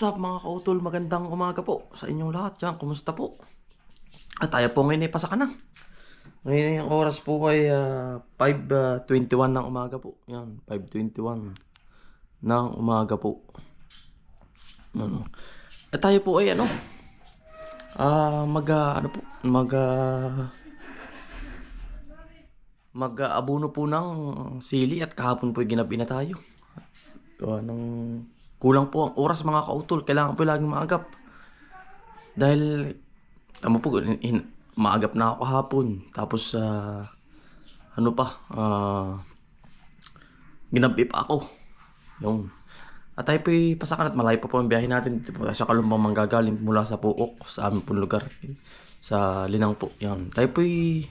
What's up mga kautol? Magandang umaga po sa inyong lahat. Yan, kumusta po? At tayo po ngayon ay pasaka na. Ngayon yung oras po ay ah, 5.21 ng umaga po. Yan, 5.21 ng umaga po. Ano? At tayo po ay ano? Ah, mag ah, ano po? Mag ah, mag-aabuno po ng sili at kahapon po ay ginabi na tayo. Gawa ng kulang po ang oras mga kautol. Kailangan po laging maagap. Dahil, tama po, in, in- maagap na ako kahapon. Tapos, ah, ano pa, ah, ginabi pa ako. Yung, at tayo po'y pasakan at malayo pa po ang biyahe natin. Dito po sa kalumpang manggagaling mula sa Puok, sa aming pong lugar. Sa Linang po. Yan. Tayo po'y,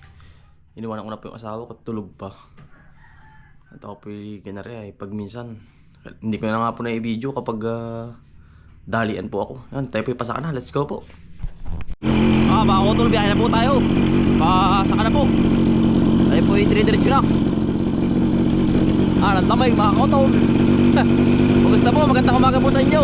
iniwanan ko na po yung asawa ko, tulog pa. At ako po'y ganari ay pag minsan, hindi ko na nga po na i-video kapag ah, dalian po ako. Yan, tayo po'y pasaka na. Let's go po. Ah, mga kutol, biyahe na po tayo. Pasaka na po. Tayo po'y dire-diretso na. Ah, nantamay mga kutol. Kumusta po? Magandang umaga po sa inyo.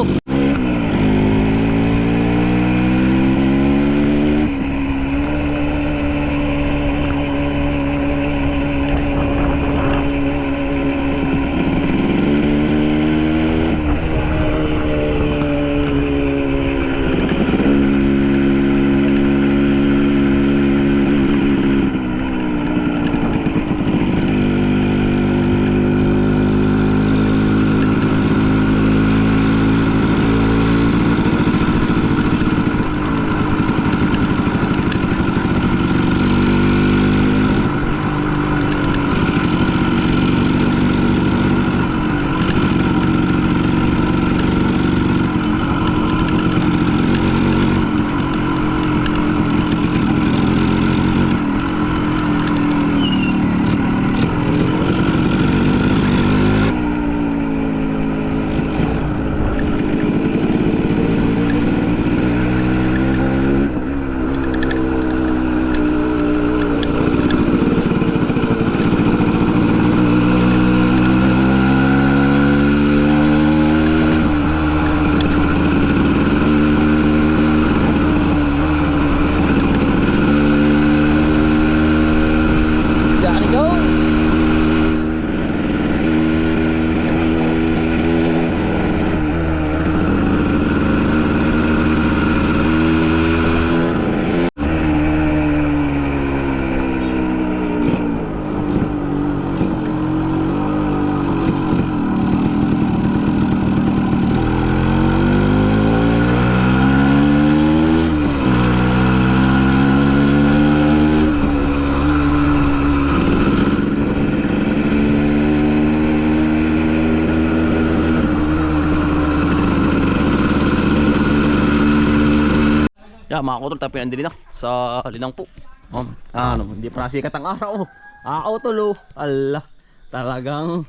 Yeah, mga kutol, tayo pinandili na sa linang po. Um, ano, hindi pa nasikat ang araw. Ah, kautol oh. Ala, talagang...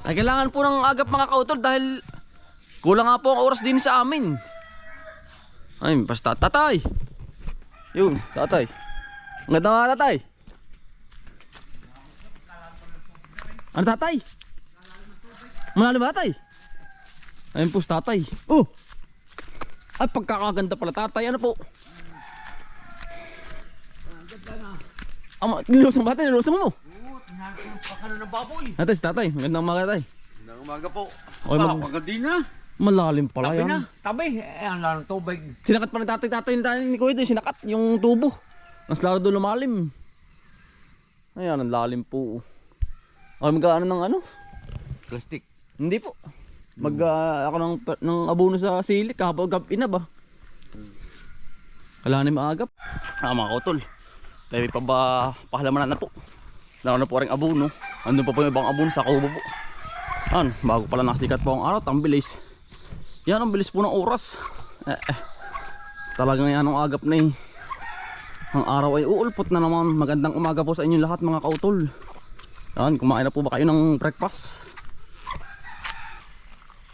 Ay, kailangan po ng agap mga kautol dahil kulang nga po ang oras din sa amin. Ay, basta tatay. Yun, tatay. Ang ganda nga tatay. Ano tatay? Malalim ba tatay? Ayun po tatay. Oh! Ay, pagkakaganda pala tatay. Ano po? Ama, nilusang ba tatay? Nilusang mo? Pakano ng baboy. Tatay, si tatay. Magandang umaga tatay. Nang umaga po. Oy, ah, mag- magandi na. Malalim pala Tabi yan. na. Tabi. Eh, ang larang tubig. Sinakat pala tatay tatay tatay ni Kuya doon. Sinakat yung tubo. Mas lalo doon lumalim. Ayan, ang lalim po. Ay, mag-ano ng ano? Plastic. Hindi po. Mag ah, ako ng, ng abono sa silik kapag gabi na ba? Kailangan na maagap. Ah, mga kotol. Tayo pa ba pahalamanan na po. Lalo na po rin abono. Andun pa po yung ibang abono sa kubo po. Yan, bago pala nakasikat po ang araw, ang bilis. Yan, ang bilis po ng oras. Eh, eh. Talagang yan ang agap na eh. Ang araw ay uulpot na naman. Magandang umaga po sa inyo lahat mga kautol. Yan, kumain na po ba kayo ng breakfast?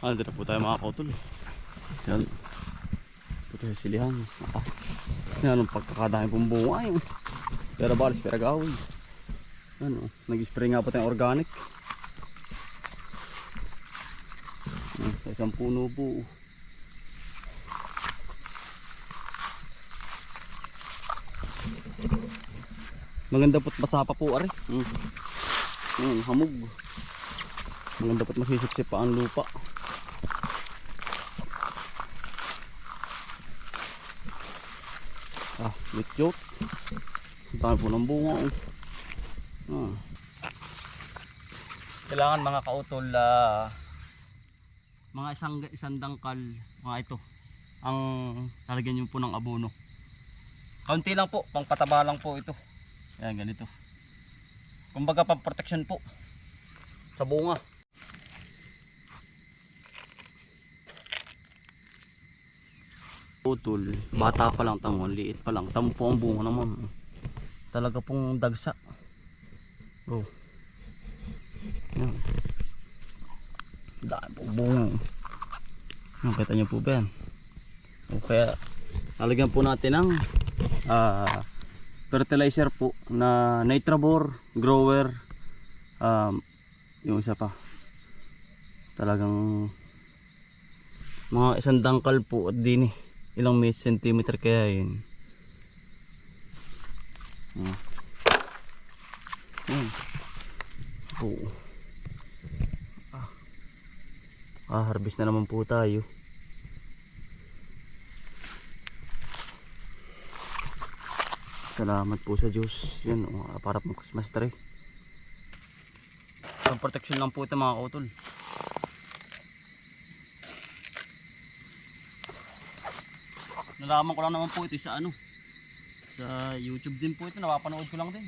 Dito na po tayo mga kautol. Yan. Ito yung silihan. Ah, yan ang pagkakadami pong bunga eh. yun. Pero balis, pero gawin. Ano, nag-spray nga pa tayong organic. Ah, sa isang puno po. Maganda po't masapa po, ari. Mm. Mm, hamog. Maganda po't masisipsip ang lupa. Ang dami po ng bunga. oh. Ah. Kailangan mga kautol ah, mga isang isang dangkal mga ito ang lalagyan niyo po ng abono. Kaunti lang po, pang pataba lang po ito. Ayan, ganito. Kumbaga pang protection po sa bunga. Putol, bata pa lang tamo, liit pa lang. Tamo po ang bunga naman. Talaga pong dagsa. Oh. Yan. Dami pong bunga. Yan, kita niyo po ba yan? O kaya, lalagyan po natin ng ah, fertilizer po na Nitrabor, grower, um, yung isa pa. Talagang mga isang dangkal po at din eh. Ilang may centimeter kaya yun. Hmm. Hmm. Ah. ah, harvest na naman po tayo. Salamat po sa Diyos. Yan, oh, para pong Christmas tree. Pang protection lang po ito mga kautol. Nalaman ko lang naman po ito sa ano. Sa YouTube din po ito. Napapanood ko lang din.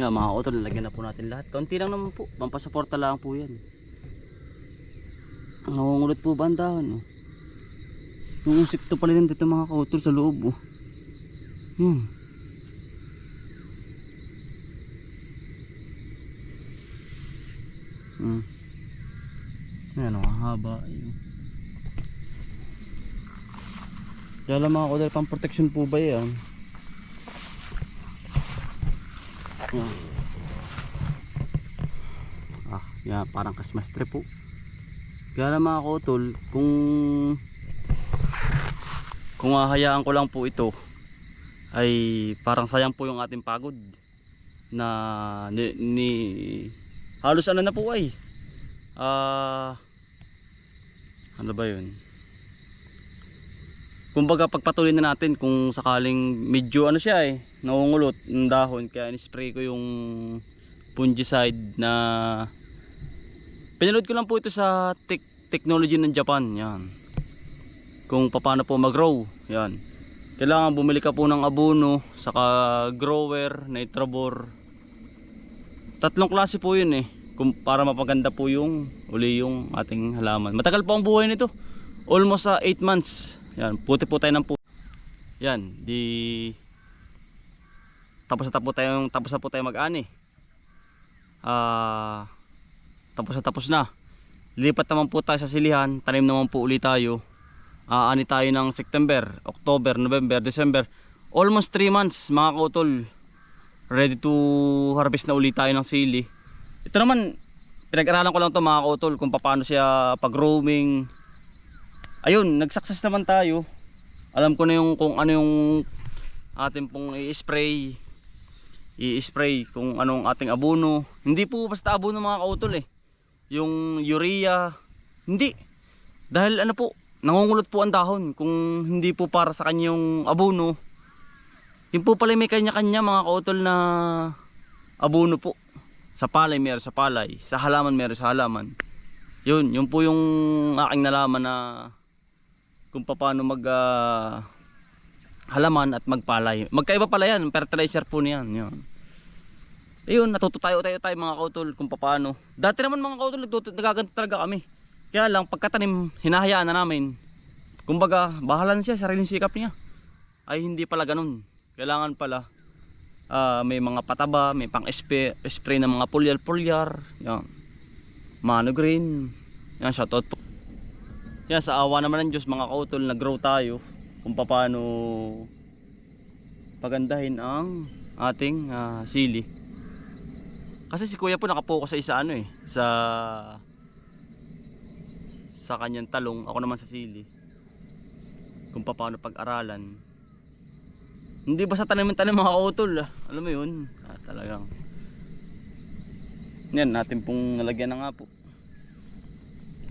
Yan mga kautol, lalagyan na po natin lahat. Kaunti lang naman po. Pampasuporta lang po yan. Nangungulot po ba ang? Oh? Yung insekto pala din dito mga kautol sa loob. Oh. Yan. Hmm. Ayan o, haba. Ayun. Kaya lang mga kautol, pang protection po ba yan? Ah, yan, parang Christmas tree po. Kaya lang mga kautol, kung kung hahayaan ko lang po ito ay parang sayang po yung ating pagod na ni, ni halos ano na po ay ah ano ba yun kumbaga pagpatuloy na natin kung sakaling medyo ano siya eh nangungulot ng dahon kaya in-spray ko yung fungicide na pinanood ko lang po ito sa tech technology ng Japan yan. Kung paano po mag-grow yan. Kailangan bumili ka po ng abono saka grower nitrabor tatlong klase po yun eh kung para mapaganda po yung uli yung ating halaman. Matagal po ang buhay nito. Almost sa 8 months yan puti po tayo ng puti yan di tapos na tapos tayong tapos na po tayo mag-ani. Ah tapos na tapos na. Lipat naman po tayo sa silihan tanim naman po ulit tayo. Aani tayo ng September, October, November, December. Almost 3 months mga kautol. Ready to harvest na ulit tayo ng sili. Ito naman pinag-aralan ko lang to mga kautol kung paano siya pag roaming ayun nag-success naman tayo. Alam ko na yung kung ano yung ating pong i-spray. I-spray kung anong ating abono. Hindi po basta abono mga kautol eh. Yung urea. Hindi. Dahil ano po nangungulot po ang dahon kung hindi po para sa kanyang abono. Yun po pala may kanya-kanya mga kautol na abono po. Sa palay meron sa palay. Sa halaman meron sa halaman. Yun yun po yung aking nalaman na kung paano mag ah, halaman at magpalay magkaiba pala yan fertilizer po niyan yun ayun natuto tayo tayo tayo mga kautol kung paano dati naman mga kautol nagaganto talaga kami Kaya lang, pagkatanim, hinahayaan na namin. Kumbaga, bahala na siya, sariling sikap niya. Ay, hindi pala ganun. Kailangan pala, ah, may mga pataba, may pang spray, ng mga pulyar-pulyar. Yan. Mano green. Yan, shoutout po. Yan, sa awa naman ng Diyos, mga kautol, nag-grow tayo kung paano pagandahin ang ating ah, sili. Kasi si kuya po nakapokus sa isa ano eh, sa sa kanyang talong, ako naman sa sili. Kung paano pag-aralan. Hindi ba sa tanim-tanim mga kautol, ah. alam mo yun, ah, talagang. Yan, natin pong nalagyan na nga po.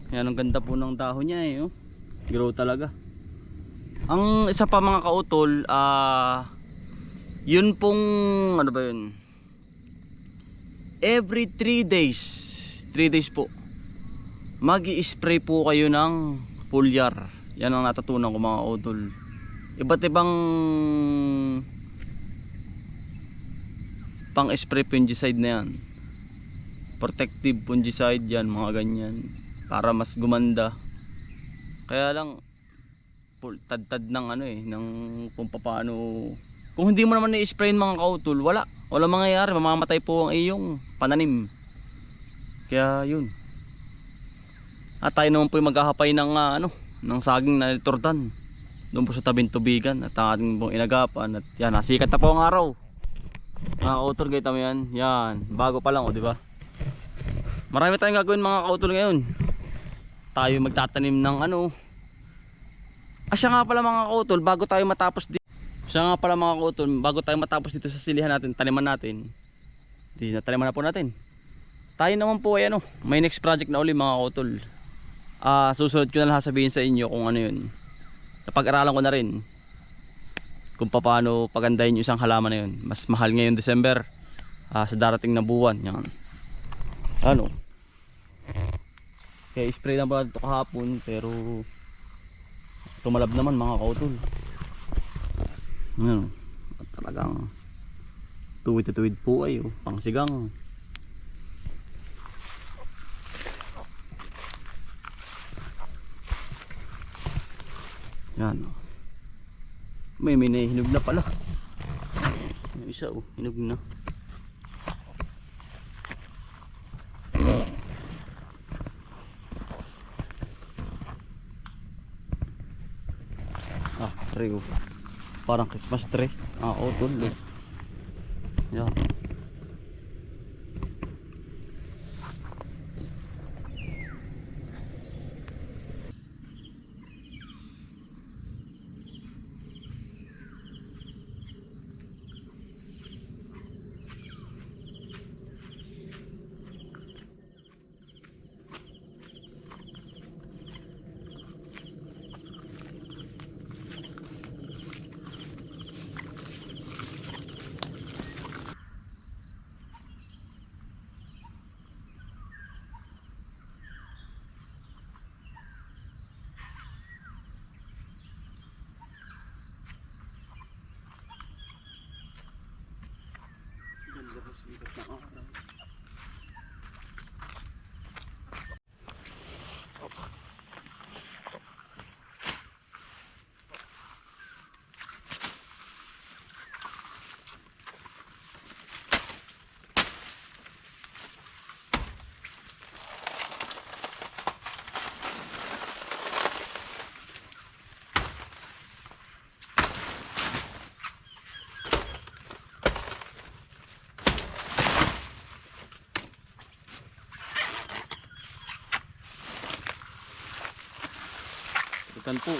Yan, ang ganda po ng dahon niya eh, oh. Grow talaga. Ang isa pa mga kautol, ah, yun pong, ano ba yun? Every 3 days, 3 days po, mag spray po kayo ng foliar. Yan ang natutunan ko mga kautol. Iba't ibang pang spray fungicide na yan. Protective fungicide yan, mga ganyan. Para mas gumanda. Kaya lang, tad-tad ng ano eh, ng kung paano. Kung hindi mo naman i-spray mga kautol, wala. Wala mangyayari, mamamatay po ang iyong pananim. Kaya yun. At tayo naman po yung maghahapay ng ah, ano, ng saging na tordan. Doon po sa tabing tubigan at ang ating pong inagapan at yan, nasikat na po ang araw. Mga kautol, kita mo yan. Yan, bago pa lang o, di ba? Marami tayong gagawin mga kautol ngayon. Tayo magtatanim ng ano. Siya nga pala mga kautol, bago tayo matapos dito. Siya nga pala mga kautol, bago tayo matapos dito sa silihan natin, taniman natin. Di na taniman na po natin. Tayo naman po ay ano, may next project na uli mga kautol. Ah, susunod ko na lang sabihin sa inyo kung ano yun. Napag-aralan ko na rin kung paano pagandahin yung isang halaman na yun. Mas mahal ngayon December ah, sa darating na buwan. Yan. Ano? Kaya spray lang pala dito kahapon pero tumalab naman mga kautol. Ano? At talagang tuwid na tuwid po ay oh, pang sigang. Yan. oh. May may nahihinog na pala. Yung isa oh, hinog na. Ah, tree oh. Parang Christmas tree. Ah, oh, tulo. Yan. Ikan po.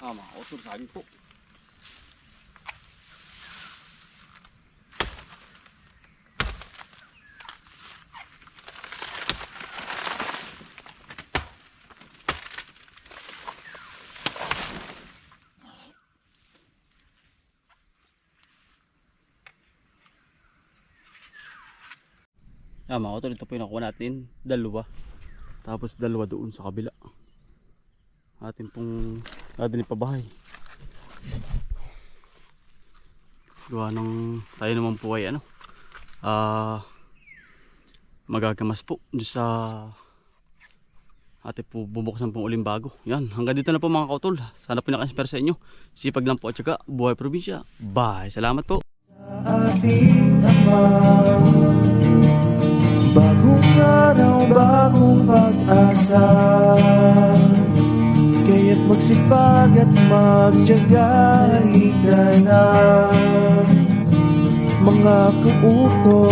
Mga otor saging po. Ah, mga kautol, ito po yung nakuha natin. Dalawa. Tapos dalawa doon sa kabila. Atin pong dadali pa bahay. Gawa ng tayo naman po ay ano. Ah, magagamas po sa ate po bubuksan pong uling bago. Yan, hanggang dito na po mga kautol. Sana po naka-inspire sa inyo. Sipag lang po at saka buhay probinsya. Bye. Salamat po. ating Ama Bagong araw, bagong pag-asa. Kaya't magsipag at magtyaga Halika na. Mga kauto